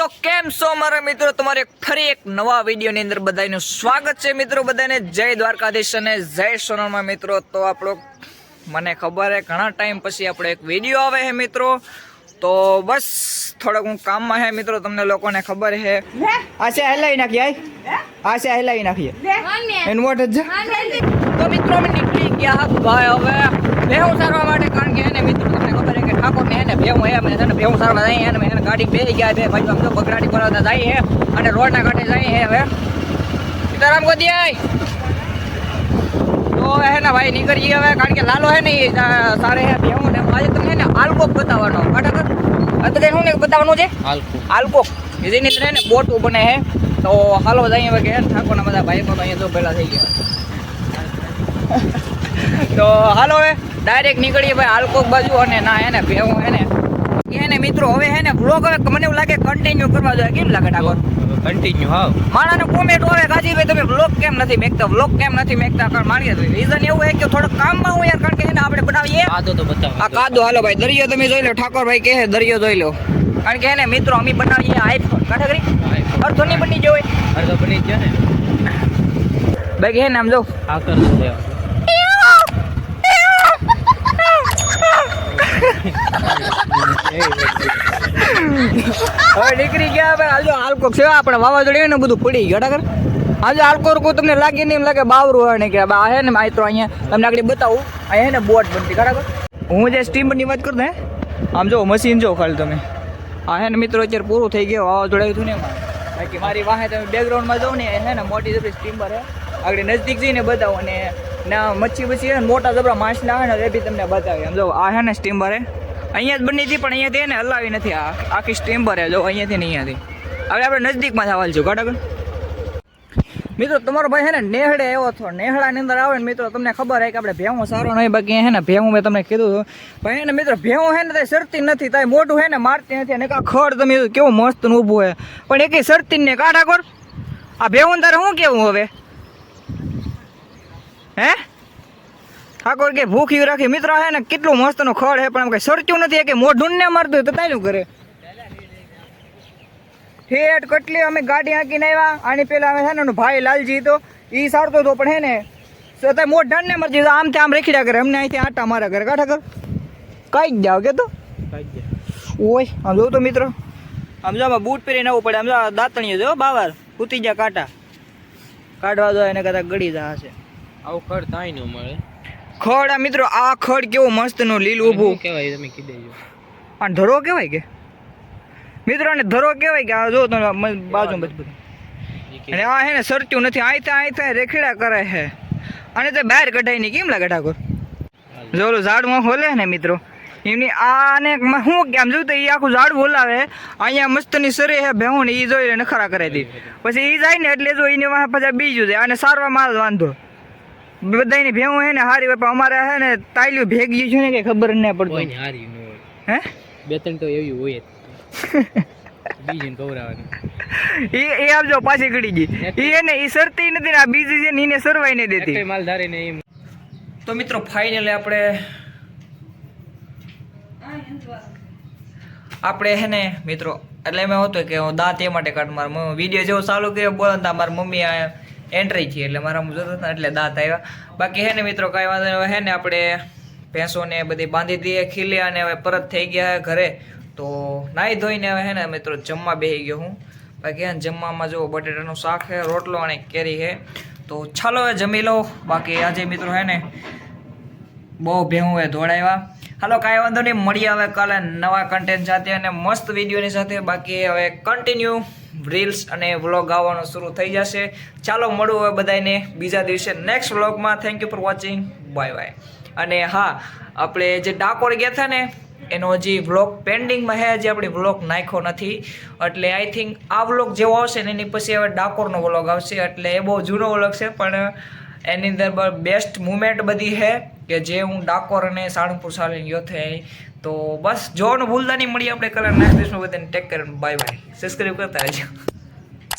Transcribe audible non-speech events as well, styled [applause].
તો કેમ છો મારા મિત્રો? તમારે ફરી એક નવા વિડીયોની અંદર બધાનું સ્વાગત છે મિત્રો. બધાને જય દ્વારકાધીશ અને જય સોનલમાં મિત્રો. તો આપણો મને ખબર હે ઘણા ટાઈમ પછી આપણો એક વીડિયો આવે છે મિત્રો. તો બસ થોડોક હું કામમાં હે મિત્રો તમને લોકોને ખબર છે આ છે હલાવી નાખીએ આ છે હલાવી નાખીએ. એનું વોટ જ તો મિત્રો અમે નીકળી ગયા ભાઈ હવે બે ઉતારવા માટે કારણ કે એને મિત્રો એને ભેહું હે અમે એને જાય એને એને ગાડી બે ગયા બે ભાઈ આમ તો બગડાટી જાય છે અને રોડના કાંઠે જાય છે હવે. સીતારામ ગોદી તો હે ને ભાઈ નીકળીએ હવે કારણ કે લાલો હે ને સારે હે ભેવું ને આજે તમને ને આલકોક બતાવવાનો કાંઠા અત્યારે શું ને બતાવવાનું છે? આલકોક. જેની અંદર ને બોટું બને હે તો હાલો જઈએ હવે કે ઠાકોરના બધા ભાઈ તો અહીંયા જો પેલા થઈ ગયા. [laughs] તો હાલો હવે ડાયરેક્ટ નીકળીએ ભાઈ આલકોક બાજુ અને ના એને ભેવું એને એને મિત્રો હવે હે ને બ્લોગ હવે મને એવું લાગે કન્ટિન્યુ કરવા જોઈએ. કેમ લાગે ઠાકોર? કન્ટિન્યુ હા. માણાનો કોમેન્ટ હોય કાજીભાઈ તમે બ્લોગ કેમ નથી મેકતા? બ્લોગ કેમ નથી મેકતા? કારણ મારી રીઝન એવું છે કે થોડુંક કામમાં હું યાર કારણ કે એને આપણે બનાવીએ. આદો તો બતાવો. આ કાદો હાલો ભાઈ દરિયો તમે જોઈ લો ઠાકોરભાઈ કહે દરિયો જોઈ લો. કારણ કે ને મિત્રો અમે બનાવીએ આઈફોન કાંઠા કરી અર્થો નહીં બની જવાય તો બની ગયા ને. બાકી હે ને આમ જો. આ કર દો [laughs] હવે નીકળી ગયા ભાઈ હાલજો હાલકો છે આપણે વાવાઝોડી ને બધું પડી ગયું ડાકર આજે હાલકો રૂકું, તમને લાગે નહીં, એમ લાગે બાવરું હોય ને કે આ હે ને મિત્રો અહીંયા. તમને આગળ બતાવું, અહીંયા ને બોટ બનતી, બરાબર? હું જે સ્ટીમરની વાત કરું ને, આમ જો મશીન જો ખાલી તમે. આ હે ને મિત્રો, અત્યારે પૂરું થઈ ગયું વાવાઝોડાયું હતું ને એમાં. બાકી મારી વાહે તમે બેકગ્રાઉન્ડમાં જાઓ ને હે ને મોટી જબરી સ્ટીમર હે. આગળ નજદીક જઈને બતાવો અને ના મચ્છી બચ્છી મોટા જબરા માછલા આવે ને, એ બી તમને બતાવી આમ જો આ હે ને સ્ટીમર હે. અહીંયા જ બની હતી, પણ અહીંયાથી એને હલાવી નથી. આ આખી સ્ટીમ ભરે જો અહીંયાથી ને અહીંયાથી. હવે આપણે નજદીકમાં થવાલ છું કાઢો મિત્રો, તમારો ભાઈ હે ને નેહડે એવો હતો. નેહડાની અંદર આવે ને મિત્રો, તમને ખબર હે કે આપણે ભેવું સારો નહીં, બાકી હે ને ભેવું મેં તમને કીધું હતું. ભાઈ ને મિત્રો ભેવું હે ને તે સરતી નથી, તાય મોટું હે ને મારતી નથી અને કા ખડ તમે કેવું મસ્ત ઊભું હે પણ એક સરતી ને કાઢા કર આ ભેવું તારે શું કેવું હવે? હે? ઠાકોર કે ભૂખ્યું રાખી મિત્રો હે ને કેટલું મસ્તનું ખડ હે પણ એમ કઈ સરચું નથી કે મોઢું ને મારતું હોય તો તાયલું કરે. ઠેઠ કેટલી અમે ગાડી હાંકીને આવ્યા આની પેલા અમે છે ને ભાઈ લાલજી તો એ સારતો હતો પણ હે ને તો મોઢા ને મરજી આમ તે આમ રેખડ્યા કરે અમને અહીંથી આટા મારા કરે કાઠા કર. કઈ જ જાવ કે તો? ઓય આમ જોઉં તો મિત્રો. આમ જો બૂટ પહેરીને આવવું પડે આમ જો દાંતણીઓ જો બાવાર ઉતી જા કાંટા. કાઢવા દો એને કદાચ ગળી જા હશે આવું ખડ થાય ન મળે ખડ આ મિત્રો આ ખડ કેવો મસ્ત લીલ લીલું ઊભું. કહેવાય તમે કીધે પણ આ ધરો કહેવાય કે? મિત્રો ને ધરો કહેવાય કે? આ જો તમે મ- બાજુ બધું. અને આ હે ને સરટ્યું નથી આઈ ત્યાં આઈ ત્યાં રેખડા કરે છે અને તે બહાર કઢાઈ ની કેમ લાગે ઠાકોર? જો ઓલું ઝાડમાં ખોલે ને મિત્રો. એમની આને મ- હું કે આમ જોયું તો એ આખું ઝાડ બોલાવે અહીંયા મસ્તની સરે હે ભેહું ને એ જોઈ નખરા કરાવી દી. પછી એ જાય ને એટલે જો એને પાસે પછી બીજું જાય. અને સારવા માલ વાંધો. બધાની ભેવું હે ને હારી પણ અમારે હે ને તાલ્યું ભેગી છે ને કે ખબર ન કોઈ પડતું ને હારી ન હોય. હે? બે ત્રણ તો એવી હોય બીજીને કવરાવાની એ એ આપજો પાછી ઘડી ગઈ. એ એને એ સરતી નથી ને આ બીજી છે ને એને સરવાય નહીં દેતી. એકય માલ ધારે ને એમ. તો મિત્રો ફાઇનલી આપણે આપણે હે ને મિત્રો એટલે મેં હતું કે હું દાંત એ માટે કાઢ મારા વીડિયો જેવો ચાલુ કર્યો બોલતા મારી મમ્મી આ એન્ટ્રી છે, એટલે મારા જોતો હતા, એટલે દાંત આવ્યા. બાકી હે ને મિત્રો, કાંઈ વાંધો હે ને આપણે ભેંસોને બધી બાંધી દઈએ ખીલ્યા અને હવે પરત થઈ ગયા ઘરે. તો નાહી ધોઈને હવે હે ને મિત્રો જમવા બેસી ગયો હું. બાકી હે ને જમવામાં જો બટેટાનું શાક છે રોટલો અને કેરી છે તો ચાલો હવે જમી લો બાકી આજે મિત્રો હે ને બહુ ભેહું એ ધોળાવ્યા. હાલો, કાંઈ વાંધો નહીં. મળીએ હવે કાલે નવા કન્ટેન્ટ સાથે અને મસ્ત વિડીયોની સાથે. બાકી હવે કન્ટિન્યુ રીલ્સ અને વ્લોગ આવવાનો શરૂ થઈ જશે. ચાલો મળવું હવે બધાને બીજા દિવસે નેક્સ્ટ વ્લોગમાં. Thank you for watching bye bye અને હા, આપણે જે ડાકોર ગયા હતા ને, એનો હજી વ્લોગ પેન્ડિંગમાં હે, હજી આપણે વ્લોગ નાખ્યો નથી. એટલે આઈ થિંક આ વ્લોગ જેવો આવશે ને, એની પછી હવે ડાકોરનો વ્લોગ આવશે. એટલે એ બહુ જૂનો વ્લોગ છે, પણ એની અંદર બેસ્ટ મુમેન્ટ બધી છે કે જે હું ડાકોર અને સાળંગપુર સાલીને ગયો થઈ. તો બસ જોવાનું ભૂલતા નહીં. મળીએ આપણે કલર. નેક્સ્ટ દિવસમાં બધાને ટેક કરીને બાય બાય સબસ્ક્રાઈબ કરતા રહેજો.